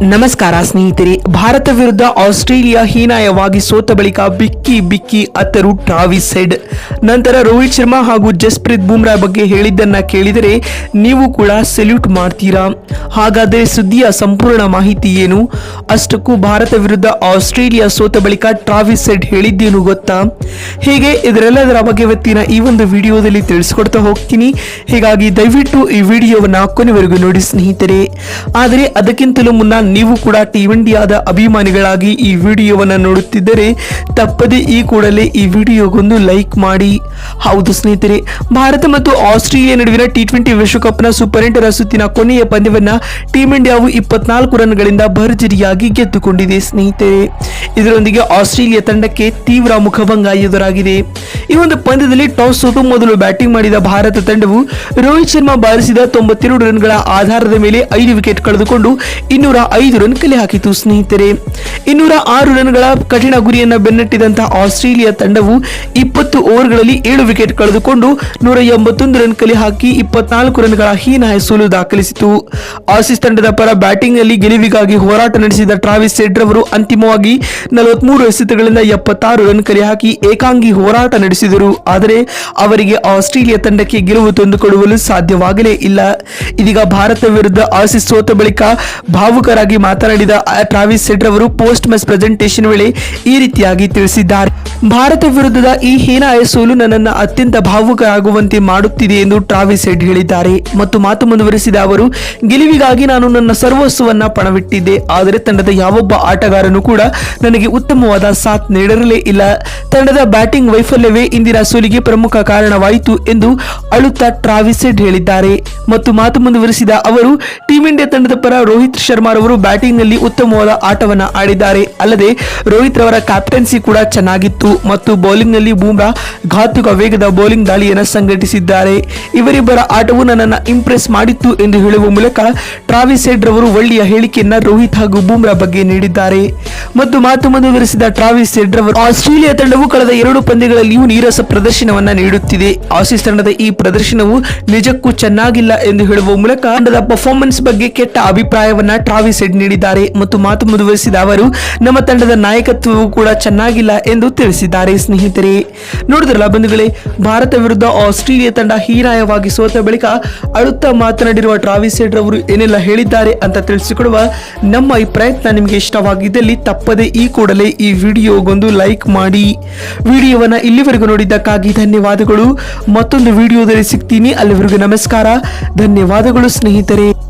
ನಮಸ್ಕಾರ ಸ್ನೇಹಿತರೆ, ಭಾರತ ವಿರುದ್ಧ ಆಸ್ಟ್ರೇಲಿಯಾ ಹೀನಾಯವಾಗಿ ಸೋತ ಬಳಿಕ ಬಿಕ್ಕಿ ಬಿಕ್ಕಿ ಅತ್ತರು ಟ್ರಾವಿಸ್ ಹೆಡ್ ನಂತರ ರೋಹಿತ್ ಶರ್ಮಾ ಹಾಗೂ ಜಸ್ಪ್ರೀತ್ ಬುಮ್ರಾ ಬಗ್ಗೆ ಹೇಳಿದ್ದನ್ನ ಕೇಳಿದರೆ ನೀವು ಕೂಡ ಸೆಲ್ಯೂಟ್ ಮಾಡ್ತೀರಾ? ಹಾಗಾದರೆ ಸುದ್ದಿಯ ಸಂಪೂರ್ಣ ಮಾಹಿತಿ ಏನು? ಅಷ್ಟಕ್ಕೂ ಭಾರತ ವಿರುದ್ಧ ಆಸ್ಟ್ರೇಲಿಯಾ ಸೋತ ಬಳಿಕ ಟ್ರಾವಿಸ್ ಹೆಡ್ ಹೇಳಿದ್ದೇನು ಗೊತ್ತಾ? ಹೀಗೆ ಇದರೆಲ್ಲದರ ಬಗ್ಗೆ ಇವತ್ತಿನ ಈ ಒಂದು ವಿಡಿಯೋದಲ್ಲಿ ತಿಳಿಸ್ಕೊಡ್ತಾ ಹೋಗ್ತೀನಿ. ಹೀಗಾಗಿ ದಯವಿಟ್ಟು ಈ ವಿಡಿಯೋವನ್ನ ಕೊನೆವರೆಗೂ ನೋಡಿ ಸ್ನೇಹಿತರೆ. ಆದರೆ ಅದಕ್ಕಿಂತಲೂ ಮುನ್ನ ನೀವು ಕೂಡ ಟೀಮ್ ಇಂಡಿಯಾದ ಅಭಿಮಾನಿಗಳಾಗಿ ಈ ವಿಡಿಯೋವನ್ನು ನೋಡುತ್ತಿದ್ದರೆ ತಪ್ಪದೆ ಈ ಕೂಡಲೇ ಈ ವಿಡಿಯೋಗೊಂದು ಲೈಕ್ ಮಾಡಿ. ಹೌದು ಸ್ನೇಹಿತರೆ, ಭಾರತ ಮತ್ತು ಆಸ್ಟ್ರೇಲಿಯಾ ನಡುವಿನ ಟಿ ಟ್ವೆಂಟಿ ವಿಶ್ವಕಪ್ನ ಸೂಪರ್ ಎಂಟರ ಸುತ್ತಿನ ಕೊನೆಯ ಪಂದ್ಯವನ್ನು ಟೀಮ್ ಇಂಡಿಯಾವು ಇಪ್ಪತ್ನಾಲ್ಕು ರನ್ಗಳಿಂದ ಭರ್ಜರಿಯಾಗಿ ಗೆದ್ದುಕೊಂಡಿದೆ ಸ್ನೇಹಿತರೆ. ಇದರೊಂದಿಗೆ ಆಸ್ಟ್ರೇಲಿಯಾ ತಂಡಕ್ಕೆ ತೀವ್ರ ಮುಖಭಂಗ ಎದುರಾಗಿದೆ. ಈ ಒಂದು ಪಂದ್ಯದಲ್ಲಿ ಟಾಸ್ ಸೋತು ಮೊದಲು ಬ್ಯಾಟಿಂಗ್ ಮಾಡಿದ ಭಾರತ ತಂಡವು ರೋಹಿತ್ ಶರ್ಮಾ ಬಾರಿಸಿದ ತೊಂಬತ್ತೆರಡು ರನ್ಗಳ ಆಧಾರದ ಮೇಲೆ ಐದು ವಿಕೆಟ್ ಕಳೆದುಕೊಂಡು ಇನ್ನೂರ ಐದು ರನ್ ಕಲೆ ಹಾಕಿತು ಸ್ನೇಹಿತರೆ. ಇನ್ನೂರ ಆರು ರನ್ಗಳ ಕಠಿಣ ಗುರಿಯನ್ನ ಬೆನ್ನಟ್ಟಿದಂತಹ ಆಸ್ಟ್ರೇಲಿಯಾ ತಂಡವು ಇಪ್ಪತ್ತು ಓವರ್ಗಳಲ್ಲಿ ಏಳು ವಿಕೆಟ್ ಕಳೆದುಕೊಂಡು ನೂರ ಎಂಬತ್ತೊಂದು ರನ್ ಕಲೆ ಹಾಕಿ ಇಪ್ಪತ್ನಾಲ್ಕು ರನ್ಗಳ ಹೀನಾಯ ಸೋಲು ದಾಖಲಿಸಿತು. ಆಸಿಸ್ ತಂಡದ ಪರ ಬ್ಯಾಟಿಂಗ್ನಲ್ಲಿ ಗೆಲುವಿಗಾಗಿ ಹೋರಾಟ ನಡೆಸಿದ ಟ್ರಾವಿಸ್ ಸೆಡ್ರ್ ಅವರು ಅಂತಿಮವಾಗಿ ನಲವತ್ಮೂರು ಎಸೆತಗಳಿಂದ ಎಪ್ಪತ್ತಾರು ರನ್ ಕಲೆ ಹಾಕಿ ಏಕಾಂಗಿ ಹೋರಾಟ ನಡೆಸಿದರು. ಆದರೆ ಅವರಿಗೆ ಆಸ್ಟ್ರೇಲಿಯಾ ತಂಡಕ್ಕೆ ಗೆಲುವು ತಂದುಕೊಡುವಲು ಸಾಧ್ಯವಾಗಲೇ ಇಲ್ಲ. ಇದೀಗ ಭಾರತ ವಿರುದ್ಧ ಆಸಿಸ್ ಸೋತ ಬಳಿಕ ಭಾವುಕರಾಗಿ ಮಾತನಾಡಿದ ಆ ಟ್ರಾವಿಸ್ ಸೆಡ್ ರವರು ಪೋಸ್ಟ್ ಮ್ಯಾಚ್ ಪ್ರೆಸೆಂಟೇಷನ್ ವೇಳೆ ಈ ರೀತಿಯಾಗಿ ತಿಳಿಸಿದ್ದಾರೆ. ಭಾರತ ವಿರುದ್ಧದ ಈ ಹೀನಾಯ ಸೋಲು ನನ್ನನ್ನು ಅತ್ಯಂತ ಭಾವುಕರಾಗುವಂತೆ ಮಾಡುತ್ತಿದೆ ಎಂದು ಟ್ರಾವಿಸ್ ಹೆಡ್ ಹೇಳಿದ್ದಾರೆ. ಮತ್ತು ಮಾತು ಮುಂದುವರಿಸಿದ ಅವರು, ಗೆಲುವಿಗಾಗಿ ನಾನು ನನ್ನ ಸರ್ವಸ್ವವನ್ನ ಪಣವಿಟ್ಟಿದ್ದೆ. ಆದರೆ ತಂಡದ ಯಾವೊಬ್ಬ ಆಟಗಾರನು ಕೂಡ ನನಗೆ ಉತ್ತಮವಾದ ಸಾಥ್ ನೀಡಿರಲೇ ಇಲ್ಲ. ತಂಡದ ಬ್ಯಾಟಿಂಗ್ ವೈಫಲ್ಯವೇ ಇಂದಿನ ಸೋಲಿಗೆ ಪ್ರಮುಖ ಕಾರಣವಾಯಿತು ಎಂದು ಅಳುತ್ತಾ ಟ್ರಾವಿಸ್ ಹೆಡ್ ಹೇಳಿದ್ದಾರೆ. ಮತ್ತು ಮಾತು ಮುಂದುವರಿಸಿದ ಅವರು, ಟೀಂ ಇಂಡಿಯಾ ತಂಡದ ಪರ ರೋಹಿತ್ ಶರ್ಮಾ ರವರು ಬ್ಯಾಟಿಂಗ್ನಲ್ಲಿ ಉತ್ತಮವಾದ ಆಟವನ್ನು ಆಡಿದ್ದಾರೆ. ಅಲ್ಲದೆ ರೋಹಿತ್ ರವರ ಕ್ಯಾಪ್ಟನ್ಸಿ ಕೂಡ ಚೆನ್ನಾಗಿತ್ತು ಮತ್ತು ಬೌಲಿಂಗ್ನಲ್ಲಿ ಬೂಮ್ರಾ ಘಾತುಕ ವೇಗದ ಬೌಲಿಂಗ್ ದಾಳಿಯನ್ನು ಸಂಘಟಿಸಿದ್ದಾರೆ. ಇವರಿಬ್ಬರ ಆಟವು ನನ್ನನ್ನು ಇಂಪ್ರೆಸ್ ಮಾಡಿತ್ತು ಎಂದು ಹೇಳುವ ಮೂಲಕ ಟ್ರಾವಿಸ್ ಹೆಡ್ ರವರು ಒಳ್ಳೆಯ ಹೇಳಿಕೆಯನ್ನ ರೋಹಿತ್ ಹಾಗೂ ಬೂಮ್ರಾ ಬಗ್ಗೆ ನೀಡಿದ್ದಾರೆ. ಮತ್ತು ಮಾತು ಮುಂದುವರೆಸಿದ ಟ್ರಾವಿಸ್ ಹೆಡ್ ಆಸ್ಟ್ರೇಲಿಯಾ ತಂಡವು ಕಳೆದ ಎರಡು ಪಂದ್ಯಗಳಲ್ಲಿಯೂ ನೀರಸ ಪ್ರದರ್ಶನವನ್ನ ನೀಡುತ್ತಿದೆ. ಆಸೀಸ್ ತಂಡದ ಈ ಪ್ರದರ್ಶನವು ನಿಜಕ್ಕೂ ಚೆನ್ನಾಗಿಲ್ಲ ಎಂದು ಹೇಳುವ ಮೂಲಕ ತಂಡದ ಪರ್ಫಾರ್ಮೆನ್ಸ್ ಬಗ್ಗೆ ಕೆಟ್ಟ ಅಭಿಪ್ರಾಯವನ್ನ ಟ್ರಾವಿಸ್ ಹೆಡ್ ನೀಡಿದ್ದಾರೆ. ಮತ್ತು ಮಾತು ಮುಂದುವರೆಸಿದ ಅವರು, ನಮ್ಮ ತಂಡದ ನಾಯಕತ್ವವು ಕೂಡ ಚೆನ್ನಾಗಿಲ್ಲ ಎಂದು ತಿಳಿಸಿದ್ದಾರೆ ಸ್ನೇಹಿತರೆ. ನೋಡಿದ್ರಲ್ಲ ಬಂಧುಗಳೇ, ಭಾರತ ವಿರುದ್ಧ ಆಸ್ಟ್ರೇಲಿಯಾ ತಂಡ ಹೀನಾಯವಾಗಿ ಸೋತ ಬಳಿಕ ಅಳುತ್ತಾ ಮಾತನಾಡಿರುವ ಟ್ರಾವಿಸ್ ಹೆಡ್ ರವರು ಏನೆಲ್ಲ ಹೇಳಿದ್ದಾರೆ ಅಂತ ತಿಳಿಸಿಕೊಡುವ ನಮ್ಮ ಈ ಪ್ರಯತ್ನ ನಿಮಗೆ ಇಷ್ಟವಾಗಿದ್ದಲ್ಲಿ ತಪ್ಪದೆ ಈ ಕೂಡಲೇ ಈ ವಿಡಿಯೋಗೊಂದು ಲೈಕ್ ಮಾಡಿ. ವಿಡಿಯೋವನ್ನ ಇಲ್ಲಿವರೆಗೂ ನೋಡಿದ್ದಕ್ಕಾಗಿ ಧನ್ಯವಾದಗಳು. ಮತ್ತೊಂದು ವಿಡಿಯೋದಲ್ಲಿ ಸಿಗ್ತೀನಿ. ಅಲ್ಲಿವರೆಗೂ ನಮಸ್ಕಾರ. ಧನ್ಯವಾದಗಳು ಸ್ನೇಹಿತರೆ.